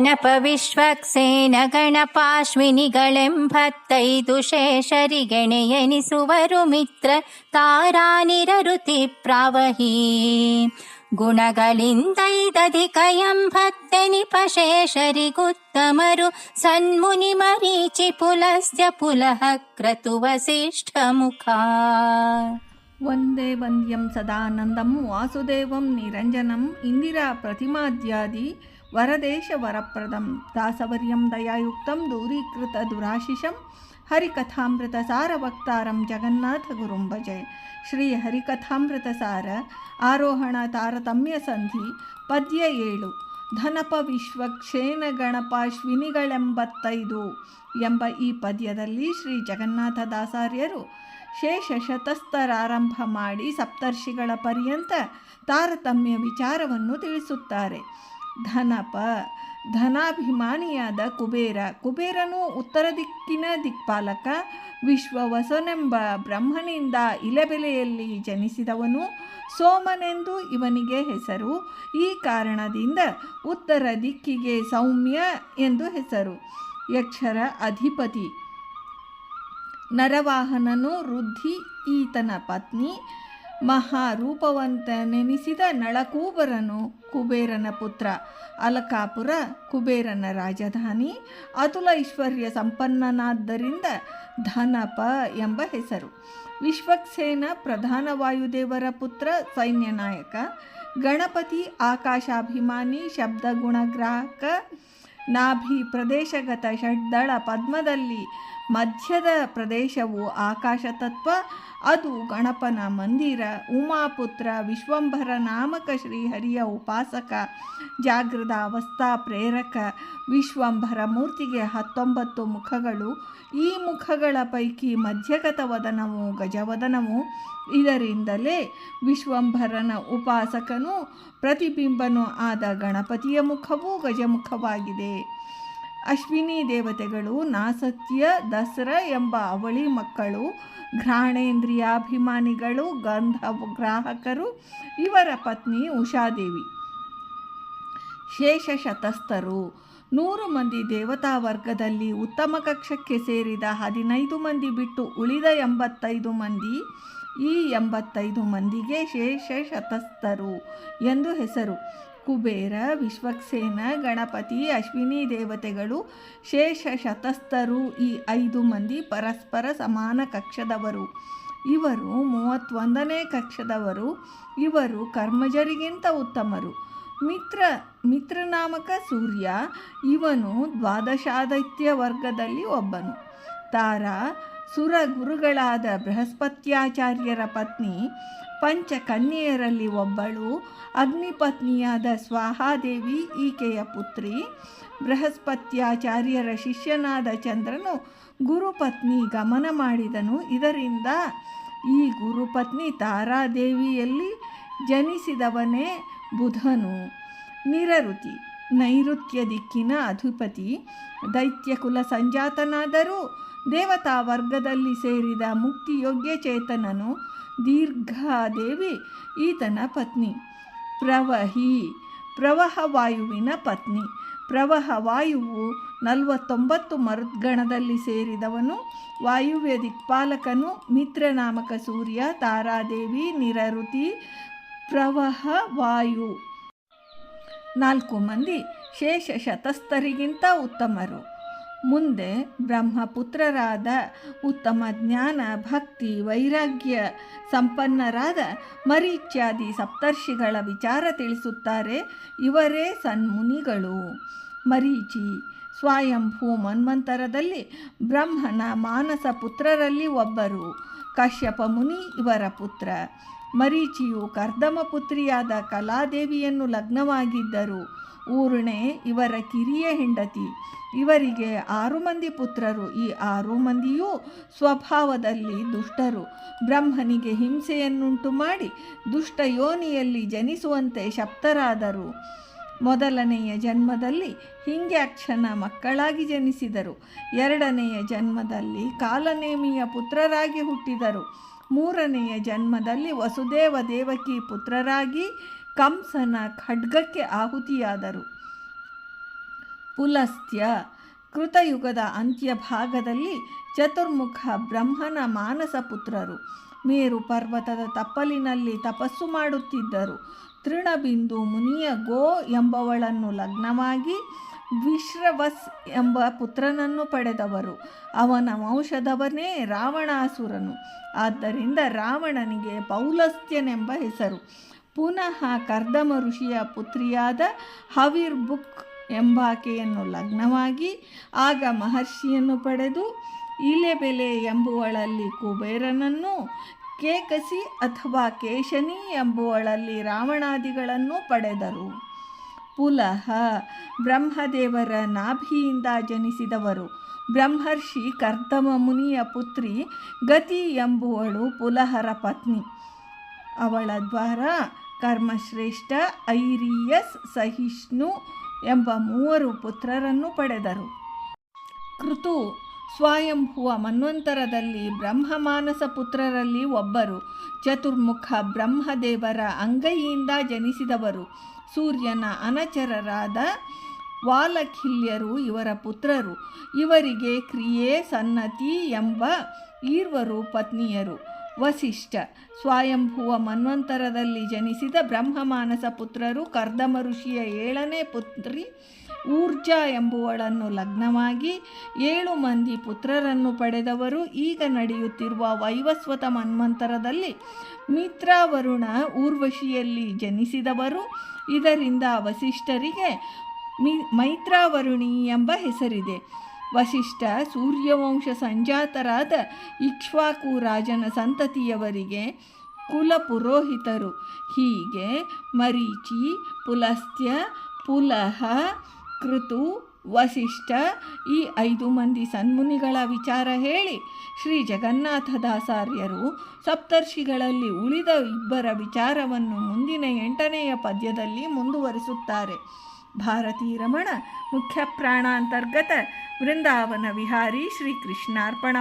ಗಣಪ ವಿಶ್ವಕ್ಸೇನ ಗಣಪಾಶ್ವಿನಿಗಳೆಂಬತ್ತೈದು ಶೇಷರಿಗೆಣೆಯೆನಿಸುವರು ಮಿತ್ರ ತಾರಾನಿರರುತಿ ಪ್ರಾವಹಿ ಗುಣಗಳಿಂದೈದಧಿಕ ಎಂಬತ್ತೆನಿಪ ಶೇಷರಿಗುತ್ತಮರು ಸನ್ಮುನಿ ಮರೀಚಿ ಪುಲಸ್ತ್ಯ ಪುಲಃ ಕ್ರತು ವಸಿಷ್ಠ ಮುಖ ವಂದೇ ವಂದ್ಯಂ ಸದಾನಂದಂ ವಾಸುದೇವಂ ನಿರಂಜನಂ ವರದೇಶ ವರಪ್ರದಂ ದಾಸವರ್ಯಂ ದಯಾಯುಕ್ತಂ ಸಾರ ವಕ್ತಾರಂ ಜಗನ್ನಾಥ ಗುರುಂ ಭಜೆ. ಶ್ರೀ ಹರಿಕಥಾಮೃತ ಸಾರ ಆರೋಹಣ ತಾರತಮ್ಯ ಸಂಧಿ ಪದ್ಯ ಏಳು. ಧನಪ ವಿಶ್ವಕ್ಷೇನ ಗಣಪಾಶ್ವಿನಿಗಳೆಂಬತ್ತೈದು ಎಂಬ ಈ ಪದ್ಯದಲ್ಲಿ ಶ್ರೀ ಜಗನ್ನಾಥ ದಾಸಾರ್ಯರು ಶೇಷ ಶತಸ್ಥರಾರಂಭ ಮಾಡಿ ಸಪ್ತರ್ಷಿಗಳ ಪರ್ಯಂತ ತಾರತಮ್ಯ ವಿಚಾರವನ್ನು ತಿಳಿಸುತ್ತಾರೆ. ಧನಪ, ಧನಾಭಿಮಾನಿಯಾದ ಕುಬೇರ. ಕುಬೇರನು ಉತ್ತರ ದಿಕ್ಕಿನ ದಿಕ್ಪಾಲಕ, ವಿಶ್ವವಸನೆಂಬ ಬ್ರಹ್ಮನಿಂದ ಇಲೆಬೆಲೆಯಲ್ಲಿ ಜನಿಸಿದವನು, ಸೋಮನೆಂದು ಇವನಿಗೆ ಹೆಸರು. ಈ ಕಾರಣದಿಂದ ಉತ್ತರ ದಿಕ್ಕಿಗೆ ಸೌಮ್ಯ ಎಂದು ಹೆಸರು. ಯಕ್ಷರ ಅಧಿಪತಿ. ನರವಾಹನನು ರುದ್ಧಿ ಈತನ ಪತ್ನಿ. ಮಹಾರೂಪವಂತನೆನಿಸಿದ ನಳಕೂಬರನು ಕುಬೇರನ ಪುತ್ರ. ಅಲಕಾಪುರ ಕುಬೇರನ ರಾಜಧಾನಿ ಅತುಲ ಐಶ್ವರ್ಯ ಸಂಪನ್ನನಾದ್ದರಿಂದ ಧನಪ ಎಂಬ ಹೆಸರು. ವಿಶ್ವಕ್ಸೇನ ಪ್ರಧಾನ ವಾಯುದೇವರ ಪುತ್ರ ಸೈನ್ಯ ನಾಯಕ ಗಣಪತಿ ಆಕಾಶಾಭಿಮಾನಿ ಶಬ್ದ ಗುಣಗ್ರಾಹಕ ನಾಭಿ ಪ್ರದೇಶಗತ ಷಡ್ದಳ ಪದ್ಮದಲ್ಲಿ ಮಧ್ಯದ ಪ್ರದೇಶವು ಆಕಾಶ ತತ್ವ, ಅದು ಗಣಪನ ಮಂದಿರ, ಉಮಾಪುತ್ರ, ವಿಶ್ವಂಭರ ನಾಮಕ ಶ್ರೀಹರಿಯ ಉಪಾಸಕ, ಜಾಗೃತ ಅವಸ್ಥಾ ಪ್ರೇರಕ, ವಿಶ್ವಂಭರ ಮೂರ್ತಿಗೆ ಹತ್ತೊಂಬತ್ತು ಮುಖಗಳು. ಈ ಮುಖಗಳ ಪೈಕಿ ಮಧ್ಯಗತ ವದನವು ಗಜವದನವು. ಇದರಿಂದಲೇ ವಿಶ್ವಂಭರನ ಉಪಾಸಕನು ಪ್ರತಿಬಿಂಬನೂ ಆದ ಗಣಪತಿಯ ಮುಖವೂ ಗಜಮುಖವಾಗಿದೆ. ಅಶ್ವಿನಿ ದೇವತೆಗಳು ನಾಸತ್ಯ, ದಸರ ಎಂಬ ಅವಳಿ ಮಕ್ಕಳು, ಘ್ರಾಣೇಂದ್ರಿಯಾಭಿಮಾನಿಗಳು ಗಂಧ ಗ್ರಾಹಕರು, ಇವರ ಪತ್ನಿ ಉಷಾದೇವಿ. ಶೇಷ ಶತಸ್ಥರು. ನೂರು ಮಂದಿ ದೇವತಾ ವರ್ಗದಲ್ಲಿ ಉತ್ತಮ ಕಕ್ಷಕ್ಕೆ ಸೇರಿದ ಹದಿನೈದು ಮಂದಿ ಬಿಟ್ಟು ಉಳಿದ ಎಂಬತ್ತೈದು ಮಂದಿ, ಈ ಎಂಬತ್ತೈದು ಮಂದಿಗೆ ಶೇಷ ಶತಸ್ಥರು ಎಂದು ಹೆಸರು. ಕುಬೇರ, ವಿಶ್ವಕ್ಸೇನ, ಗಣಪತಿ, ಅಶ್ವಿನಿ ದೇವತೆಗಳು, ಶೇಷ ಶತಸ್ಥರು ಈ ಐದು ಮಂದಿ ಪರಸ್ಪರ ಸಮಾನ ಕಕ್ಷದವರು. ಇವರು ಮೂವತ್ತೊಂದನೇ ಕಕ್ಷದವರು. ಇವರು ಕರ್ಮಜರಿಗಿಂತ ಉತ್ತಮರು. ಮಿತ್ರ, ಮಿತ್ರನಾಮಕ ಸೂರ್ಯ, ಇವನು ದ್ವಾದಶಾದಿತ್ಯ ವರ್ಗದಲ್ಲಿ ಒಬ್ಬನು. ತಾರ ಸುರ ಗುರುಗಳಾದ ಬೃಹಸ್ಪತ್ಯಾಚಾರ್ಯರ ಪತ್ನಿ ಪಂಚಕನ್ಯೆಯರಲ್ಲಿ ಒಬ್ಬಳು, ಅಗ್ನಿಪತ್ನಿಯಾದ ಸ್ವಾಹಾದೇವಿ, ಈಕೆಯ ಪುತ್ರಿ, ಬೃಹಸ್ಪತ್ಯಾಚಾರ್ಯರ ಶಿಷ್ಯನಾದ ಚಂದ್ರನು ಗುರುಪತ್ನಿ ಗಮನ ಮಾಡಿದನು. ಇದರಿಂದ ಈ ಗುರುಪತ್ನಿ ತಾರಾದೇವಿಯಲ್ಲಿ ಜನಿಸಿದವನೇ ಬುಧನು. ನಿರಋತಿ ನೈಋತ್ಯ ದಿಕ್ಕಿನ ಅಧಿಪತಿ, ದೈತ್ಯಕುಲ ಸಂಜಾತನಾದರೂ ದೇವತಾ ವರ್ಗದಲ್ಲಿ ಸೇರಿದ ಮುಕ್ತಿಯೋಗ್ಯ ಚೇತನನು. ದೀರ್ಘಾದೇವಿ, ಈತನ ಪತ್ನಿ. ಪ್ರವಹಿ, ಪ್ರವಹ ವಾಯುವಿನ ಪತ್ನಿ. ಪ್ರವಹ ವಾಯುವು ನಲವತ್ತೊಂಬತ್ತು ಮರುದ್ಗಣದಲ್ಲಿ ಸೇರಿದವನು. ವಾಯುವ್ಯ ದಿಕ್ಪಾಲಕನು, ಮಿತ್ರನಾಮಕ ಸೂರ್ಯ, ತಾರಾದೇವಿ ನಿರಋತಿ ಪ್ರವಹ ವಾಯು. ನಾಲ್ಕು ಮಂದಿ ಶೇಷ ಶತಸ್ಥರಿಗಿಂತ ಉತ್ತಮರು. ಮುಂದೆ ಬ್ರಹ್ಮಪುತ್ರರಾದ ಉತ್ತಮ ಜ್ಞಾನ, ಭಕ್ತಿ, ವೈರಾಗ್ಯ ಸಂಪನ್ನರಾದ ಮರೀಚ್ಯಾದಿ ಸಪ್ತರ್ಷಿಗಳ ವಿಚಾರ ತಿಳಿಸುತ್ತಾರೆ ಇವರೇ ಸನ್ಮುನಿಗಳು. ಮರೀಚಿ ಸ್ವಯಂಭೂ ಮನ್ವಂತರದಲ್ಲಿ ಬ್ರಹ್ಮನ ಮಾನಸ ಪುತ್ರರಲ್ಲಿ ಒಬ್ಬರು, ಕಶ್ಯಪ ಮುನಿ ಇವರ ಪುತ್ರ. ಮರೀಚಿಯು ಕರ್ದಮ ಪುತ್ರಿಯಾದ ಕಲಾದೇವಿಯನ್ನು ಲಗ್ನವಾಗಿದ್ದರು. ಊರುಣೆ ಇವರ ಕಿರಿಯ ಹೆಂಡತಿ. ಇವರಿಗೆ ಆರು ಮಂದಿ ಪುತ್ರರು. ಈ ಆರು ಮಂದಿಯೂ ಸ್ವಭಾವದಲ್ಲಿ ದುಷ್ಟರು. ಬ್ರಹ್ಮನಿಗೆ ಹಿಂಸೆಯನ್ನುಂಟು ಮಾಡಿ ದುಷ್ಟ ಯೋನಿಯಲ್ಲಿ ಜನಿಸುವಂತೆ ಶಪ್ತರಾದರು. ಮೊದಲನೆಯ ಜನ್ಮದಲ್ಲಿ ಹಿಂಗ್ಯಾಕ್ಷನ ಮಕ್ಕಳಾಗಿ ಜನಿಸಿದರು. ಎರಡನೆಯ ಜನ್ಮದಲ್ಲಿ ಕಾಲನೇಮಿಯ ಪುತ್ರರಾಗಿ ಹುಟ್ಟಿದರು. ಮೂರನೆಯ ಜನ್ಮದಲ್ಲಿ ವಸುದೇವ ದೇವಕಿ ಪುತ್ರರಾಗಿ ಕಂಸನ ಖಡ್ಗಕ್ಕೆ ಆಹುತಿಯಾದರು. ಪುಲಸ್ತ್ಯ ಕೃತಯುಗದ ಅಂತ್ಯ ಭಾಗದಲ್ಲಿ ಚತುರ್ಮುಖ ಬ್ರಹ್ಮನ ಮಾನಸ ಪುತ್ರರು. ಮೇರು ಪರ್ವತದ ತಪ್ಪಲಿನಲ್ಲಿ ತಪಸ್ಸು ಮಾಡುತ್ತಿದ್ದರು. ತೃಣಬಿಂದು ಮುನಿಯ ಗೋ ಎಂಬವಳನ್ನು ಲಗ್ನವಾಗಿ ವಿಶ್ರವಸ್ ಎಂಬ ಪುತ್ರನನ್ನು ಪಡೆದವರು. ಅವನ ವಂಶದವನೇ ರಾವಣಾಸುರನು. ಆದ್ದರಿಂದ ರಾವಣನಿಗೆ ಪೌಲಸ್ತ್ಯನೆಂಬ ಹೆಸರು. ಪುನಃ ಕರ್ದಮ ಋಷಿಯ ಪುತ್ರಿಯಾದ ಹವಿರ್ಬುಕ್ ಎಂಬಾಕೆಯನ್ನು ಲಗ್ನವಾಗಿ, ಆಗ ಮಹರ್ಷಿಯನ್ನು ಪಡೆದು, ಇಲೆಬೆಲೆ ಎಂಬುವಳಲ್ಲಿ ಕುಬೇರನನ್ನು, ಕೇಕಸಿ ಅಥವಾ ಕೇಶನಿ ಎಂಬುವಳಲ್ಲಿ ರಾವಣಾದಿಗಳನ್ನು ಪಡೆದರು. ಪುಲಹ ಬ್ರಹ್ಮದೇವರ ನಾಭಿಯಿಂದ ಜನಿಸಿದವರು. ಬ್ರಹ್ಮರ್ಷಿ ಕರ್ದಮ ಮುನಿಯ ಪುತ್ರಿ ಗತಿ ಎಂಬುವಳು ಪುಲಹರ ಪತ್ನಿ. ಅವಳ ದ್ವಾರ ಕರ್ಮಶ್ರೇಷ್ಠ ಐರಿಯಸ್ ಸಹಿಷ್ಣು ಎಂಬ ಮೂವರು ಪುತ್ರರನ್ನು ಪಡೆದರು. ಕೃತು ಸ್ವಯಂಭುವ ಮನ್ವಂತರದಲ್ಲಿ ಬ್ರಹ್ಮಮಾನಸ ಪುತ್ರರಲ್ಲಿ ಒಬ್ಬರು. ಚತುರ್ಮುಖ ಬ್ರಹ್ಮದೇವರ ಅಂಗೈಯಿಂದ ಜನಿಸಿದವರು. ಸೂರ್ಯನ ಅನಚರರಾದ ವಾಲಖಿಲ್ಯರು ಇವರ ಪುತ್ರರು. ಇವರಿಗೆ ಕ್ರಿಯೆ ಸನ್ನತಿ ಎಂಬ ಈರ್ವರು ಪತ್ನಿಯರು. ವಸಿಷ್ಠ ಸ್ವಯಂಭುವ ಮನ್ವಂತರದಲ್ಲಿ ಜನಿಸಿದ ಬ್ರಹ್ಮಮಾನಸ ಪುತ್ರರು ಕರ್ದಮ ಋಷಿಯ ಏಳನೇ ಪುತ್ರಿ ಊರ್ಜಾ ಎಂಬುವಳನ್ನು ಲಗ್ನವಾಗಿ ಏಳು ಮಂದಿ ಪುತ್ರರನ್ನು ಪಡೆದವರು ಈಗ ನಡೆಯುತ್ತಿರುವ ವೈವಸ್ವತ ಮನ್ವಂತರದಲ್ಲಿ ಮಿತ್ರಾವರುಣ ಊರ್ವಶಿಯಲ್ಲಿ ಜನಿಸಿದವರು. ಇದರಿಂದ ವಸಿಷ್ಠರಿಗೆ ಮಿ ಮೈತ್ರಾವರುಣಿ ಎಂಬ ಹೆಸರಿದೆ. ವಸಿಷ್ಠ ಸೂರ್ಯವಂಶ ಸಂಜಾತರಾದ ಇಕ್ಷ್ವಾಕು ರಾಜನ ಸಂತತಿಯವರಿಗೆ ಕುಲ ಪುರೋಹಿತರು. ಹೀಗೆ ಮರೀಚಿ, ಪುಲಸ್ತ್ಯ, ಪುಲಹ ಕೃತು ವಸಿಷ್ಠ ಈ ಐದು ಮಂದಿ ಸನ್ಮುನಿಗಳ ವಿಚಾರ ಹೇಳಿ ಶ್ರೀ ಜಗನ್ನಾಥದಾಸಾರ್ಯರು ಸಪ್ತರ್ಷಿಗಳಲ್ಲಿ ಉಳಿದ ಇಬ್ಬರ ವಿಚಾರವನ್ನು ಮುಂದಿನ ಎಂಟನೆಯ ಪದ್ಯದಲ್ಲಿ ಮುಂದುವರಿಸುತ್ತಾರೆ. ಭಾರತೀ ರಮಣ ಮುಖ್ಯ ಪ್ರಾಣಾಂತರ್ಗತ ವೃಂದಾವನ ವಿಹಾರಿ ಶ್ರೀ ಕೃಷ್ಣಾರ್ಪಣ